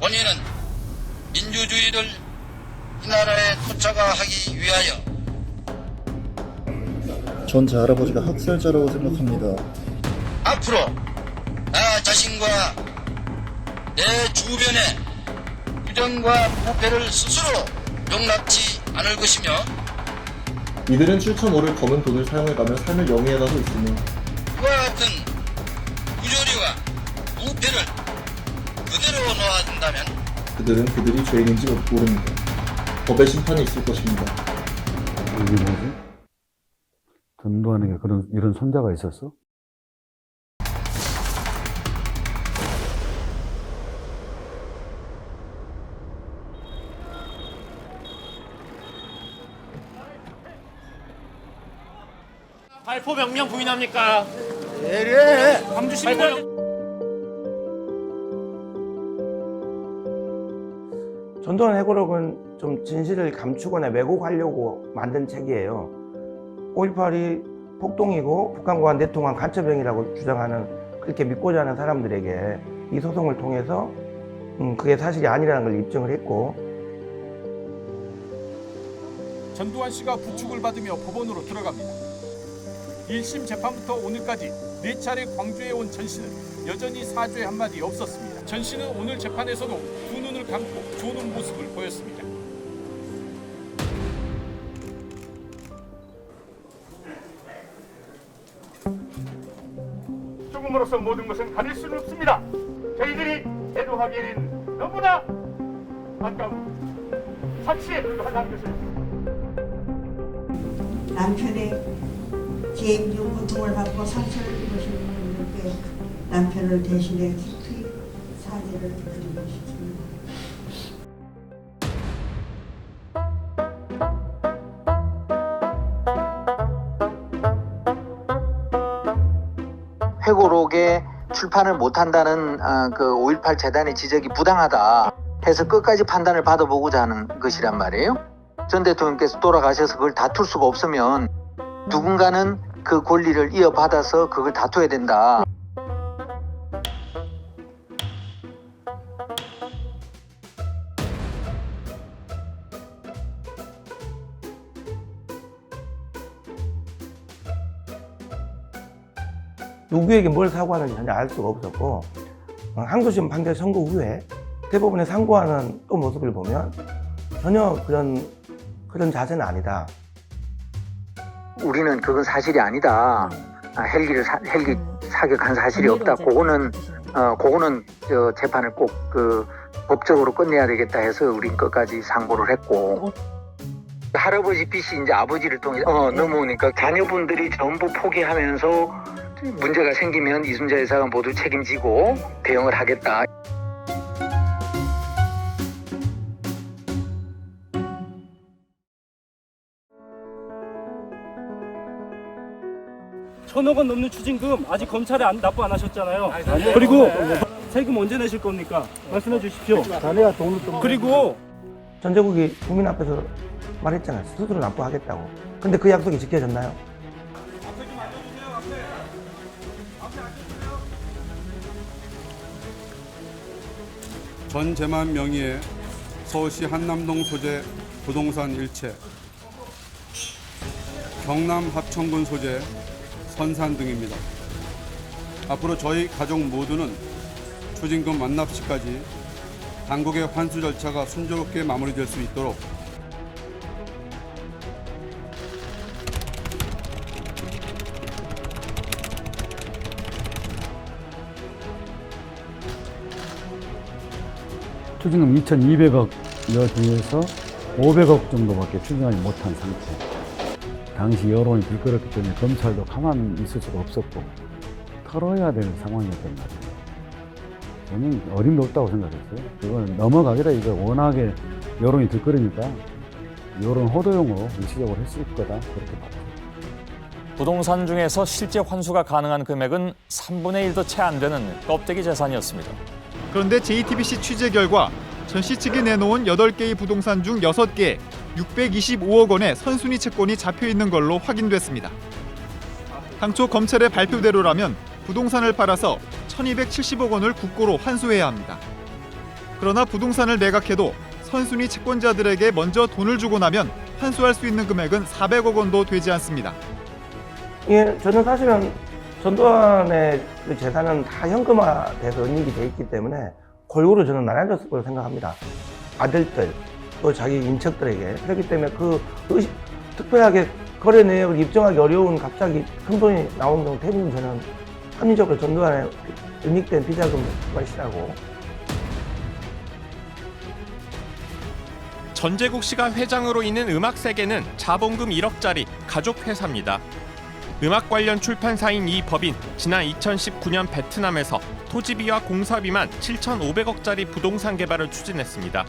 본인은 민주주의를 이 나라에 토착화하기 위하여 전 제 할아버지가 학살자라고 생각합니다. 앞으로 나 자신과 내 주변의 부정과 부패를 스스로 용납치 않을 것이며 이들은 7.5를 검은 돈을 사용해가며 삶을 영위해가고 있으며 그와 같은 부조리와 부패를 그대로 놓아준다면 그들은 그들이 죄인인지 모릅니다. 법의 심판이 있을 것입니다. 이게 뭐지? 전두환에게 그런 이런 손자가 있었어? 발포 명령 부인합니까? 예래. 광주 시민 전두환 해고록은 좀 진실을 감추거나 왜곡하려고 만든 책이에요. 5.18이 폭동이고 북한과 내통한 간첩행위라고 주장하는 그렇게 믿고자 하는 사람들에게 이 소송을 통해서 음, 그게 사실이 아니라는 걸 입증을 했고 전두환 씨가 부축을 받으며 법원으로 들어갑니다. 1심 재판부터 오늘까지 네 차례 광주에 온 전 씨는 여전히 사죄 한마디 없었습니다. 전 씨는 오늘 재판에서도 두 감고 조는 모습을 보였습니다. 죽음으로써 모든 것은 가릴 수는 없습니다. 저희들이 애도하기에는 너무나 아까운 사치에 불과하다는 것을 남편의 재임종 고통을 받고 상처를 입으신 분들께 남편을 대신해 깊이 사죄를 싶습니다. 회고록에 출판을 못한다는 아, 그5.18 재단의 지적이 부당하다 해서 끝까지 판단을 받아보고자 하는 것이란 말이에요. 전 대통령께서 돌아가셔서 그걸 다툴 수가 없으면 누군가는 그 권리를 이어받아서 그걸 다투어야 된다. 누구에게 뭘 사고하는지 전혀 알 수가 없었고 어, 항소심 판결 선고 후에 대법원에 상고하는 또 모습을 보면 전혀 그런 그런 자세는 아니다. 우리는 그건 사실이 아니다. 아, 헬기를 사, 헬기 사격한 사실이 없다. 그거는 어, 그거는 저 재판을 꼭 그 법적으로 끝내야 되겠다 해서 우린 끝까지 상고를 했고 할아버지 빚이 이제 아버지를 통해 어, 넘어오니까 자녀분들이 전부 포기하면서 문제가 생기면 이순자 여사가 모두 책임지고 대응을 하겠다. 천억 원 넘는 추징금 아직 검찰에 안, 납부 안 하셨잖아요. 그리고 세금 언제 내실 겁니까? 말씀해 주십시오. 자네가 돈을 좀 그리고 전제국이 국민 앞에서 말했잖아요. 스스로 납부하겠다고. 근데 그 약속이 지켜졌나요? 전 재만 명의의 서울시 한남동 소재 부동산 일체, 경남 합천군 소재 선산 등입니다. 앞으로 저희 가족 모두는 추징금 완납 시까지 당국의 환수 절차가 순조롭게 마무리될 수 있도록 추징금 2,200억 여 중에서 500억 정도밖에 추징하지 못한 상태. 당시 여론이 들끓었기 때문에 검찰도 가만히 있을 수가 없었고 털어야 되는 상황이었단 말이에요. 저는 어림도 없다고 생각했어요. 그건 넘어가기라 이거 워낙에 여론이 들끓으니까 여론 호도용으로 일시적으로 했을 거다 그렇게 봤죠. 부동산 중에서 실제 환수가 가능한 금액은 3분의 1도 채 안 되는 껍데기 재산이었습니다. 그런데 JTBC 취재 결과 전 씨 측이 내놓은 8개의 부동산 중 6개 625억 원의 선순위 채권이 잡혀 있는 걸로 확인됐습니다. 당초 검찰의 발표대로라면 부동산을 팔아서 1270억 원을 국고로 환수해야 합니다. 그러나 부동산을 매각해도 선순위 채권자들에게 먼저 돈을 주고 나면 환수할 수 있는 금액은 400억 원도 되지 않습니다. 예, 저는 사실은 전두환의 그 재산은 다 현금화돼서 은닉이 돼 있기 때문에 골고루 저는 나눠졌을 거라고 생각합니다. 아들들, 또 자기 인척들에게. 그렇기 때문에 그 의식, 특별하게 거래 내역을 입증하기 어려운 갑자기 큰 돈이 나오는 경우 대부분 저는 합리적으로 전두환의 은닉된 비자금 것이라고 전재국 씨가 회장으로 있는 음악 세계는 자본금 1억짜리 가족 회사입니다. 음악 관련 출판사인 이 법인 지난 2019년 베트남에서 토지비와 공사비만 7,500억짜리 부동산 개발을 추진했습니다.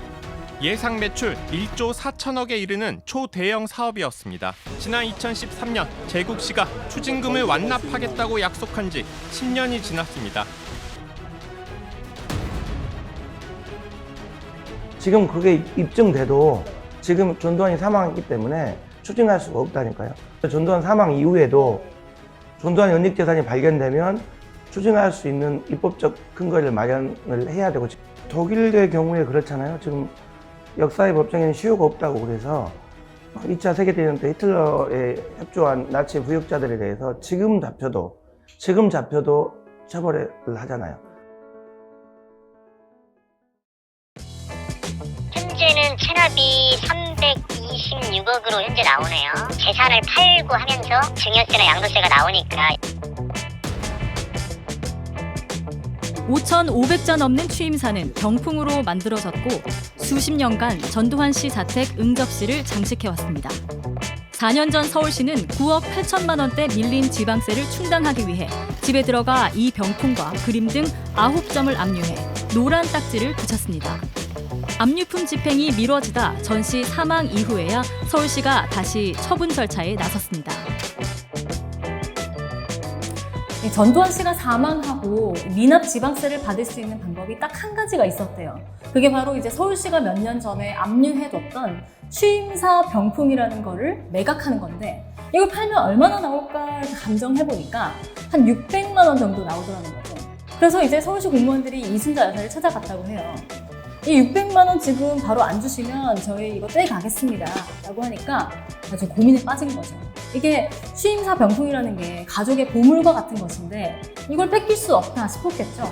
예상 매출 1조 4천억에 이르는 초대형 사업이었습니다. 지난 2013년 재국 씨가 추징금을 완납하겠다고 약속한 지 10년이 지났습니다. 지금 그게 입증돼도 지금 전두환이 사망했기 때문에 추징할 수가 없다니까요. 전두환 사망 이후에도 전두환 연립 재산이 발견되면 추징할 수 있는 입법적 근거를 마련을 해야 되고 독일의 경우에 그렇잖아요. 지금 역사의 법정에는 시효가 없다고 그래서 2차 세계대전 때 히틀러에 협조한 나치 부역자들에 대해서 지금 잡혀도 지금 잡혀도 처벌을 하잖아요. 현재는 체납이 326억으로 현재 나오네요. 재산을 팔고 하면서 증여세나 양도세가 나오니까 5,500자 넘는 취임사는 병풍으로 만들어졌고 수십 년간 전두환 씨 자택 응접실을 장식해왔습니다. 4년 전 서울시는 9억 8천만 원대 밀린 지방세를 충당하기 위해 집에 들어가 이 병풍과 그림 등 9점을 압류해 노란 딱지를 붙였습니다. 압류품 집행이 미뤄지다 전씨 사망 이후에야 서울시가 다시 처분 절차에 나섰습니다. 이 전두환 씨가 사망하고 미납 지방세를 받을 수 있는 방법이 딱 한 가지가 있었대요. 그게 바로 이제 서울시가 몇 년 전에 압류해뒀던 취임사 병풍이라는 거를 매각하는 건데 이걸 팔면 얼마나 나올까 감정해보니까 한 600만 원 정도 나오더라는 거죠. 그래서 이제 서울시 공무원들이 이순자 여사를 찾아갔다고 해요. 이 600만 원 지금 바로 안 주시면 저희 이거 떼가겠습니다. 라고 하니까 아주 고민에 빠진 거죠. 이게 취임사 병풍이라는 게 가족의 보물과 같은 것인데 이걸 뺏길 수 없다 싶었겠죠.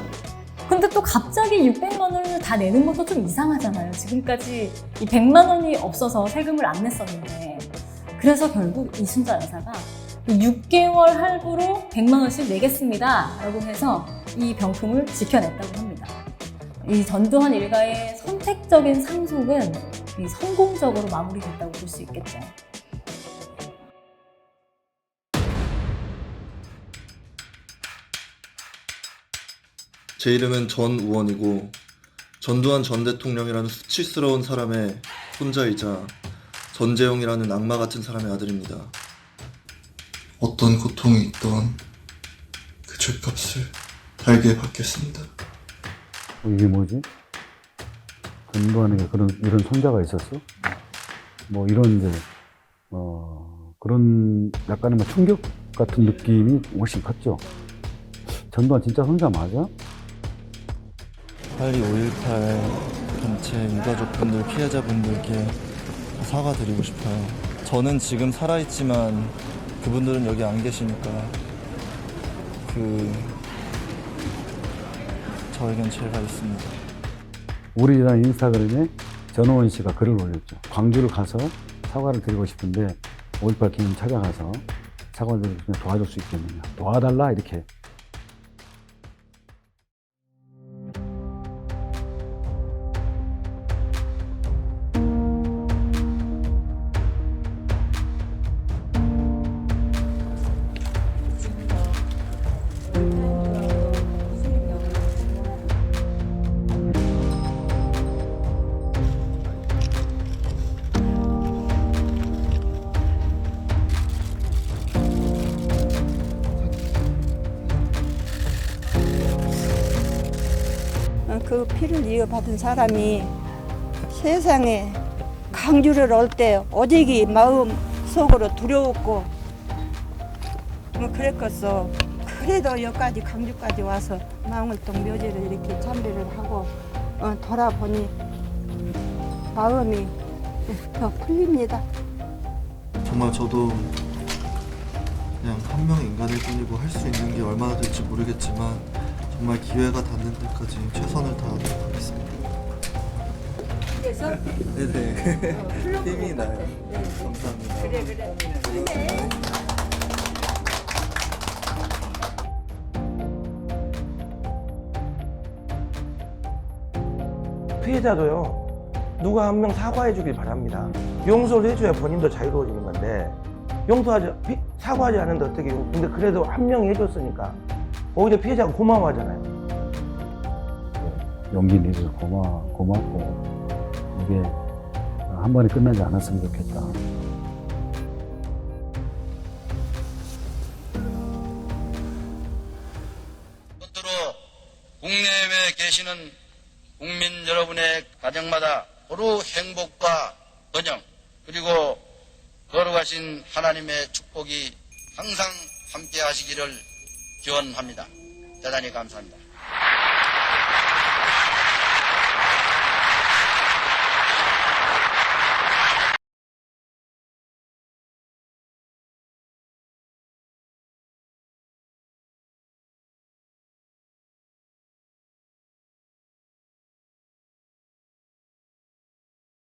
근데 또 갑자기 600만 원을 다 내는 것도 좀 이상하잖아요. 지금까지 이 100만 원이 없어서 세금을 안 냈었는데. 그래서 결국 이순자 여사가 6개월 할부로 100만 원씩 내겠습니다. 라고 해서 이 병풍을 지켜냈다고 합니다. 이 전두환 일가의 선택적인 상속은 이 성공적으로 마무리됐다고 볼 수 있겠죠. 제 이름은 전 우원이고 전두환 전 대통령이라는 수치스러운 사람의 손자이자 전재용이라는 악마 같은 사람의 아들입니다. 어떤 고통이 있던 그 죄값을 달게 받겠습니다. 어, 이게 뭐지? 전두환에게 그런 이런 손자가 있었어? 뭐 이런 이제 어 그런 약간의 뭐 충격 같은 느낌이 훨씬 컸죠. 전두환 진짜 손자 맞아? 빨리 5.18 단체 유가족분들, 피해자분들께 사과드리고 싶어요. 저는 지금 살아있지만 그분들은 여기 안 계시니까 그 저에겐 죄가 있습니다. 우리나라 인스타그램에 전호원 씨가 글을 올렸죠. 광주를 가서 사과를 드리고 싶은데 5.18 기념 찾아가서 사과를 드리면 도와줄 수 있겠느냐. 도와달라 이렇게 피를 이어받은 사람이 세상에 강주를 올때 오직이 마음 속으로 두려웠고 뭐 그랬겠어. 그래도 여기까지 강주까지 와서 망월동 묘지를 이렇게 참배를 하고 어, 돌아보니 마음이 더 풀립니다. 정말 저도 그냥 한 명의 인간일 뿐이고 할 수 있는 게 얼마나 될지 모르겠지만 정말 기회가 닿는 데까지 최선을 다하도록 하겠습니다. 그래서 네네 힘이 나요. 감사합니다. 그래 그래. 피해자도요 누가 한 명 사과해 주길 바랍니다 용서를 해줘야 본인도 자유로워지는 건데 용서하지 피- 사과하지 않는데 어떻게 용- 근데 그래도 한 명이 해줬으니까 오히려 피해자가 고마워하잖아요 용기 내줘서 고마, 고맙고, 이게 한 번에 끝나지 않았으면 좋겠다. 끝으로 국내외에 계시는 국민 여러분의 가정마다 서로 행복과 번영 그리고 거룩하신 하나님의 축복이 항상 함께 하시기를 기원합니다. 대단히 감사합니다.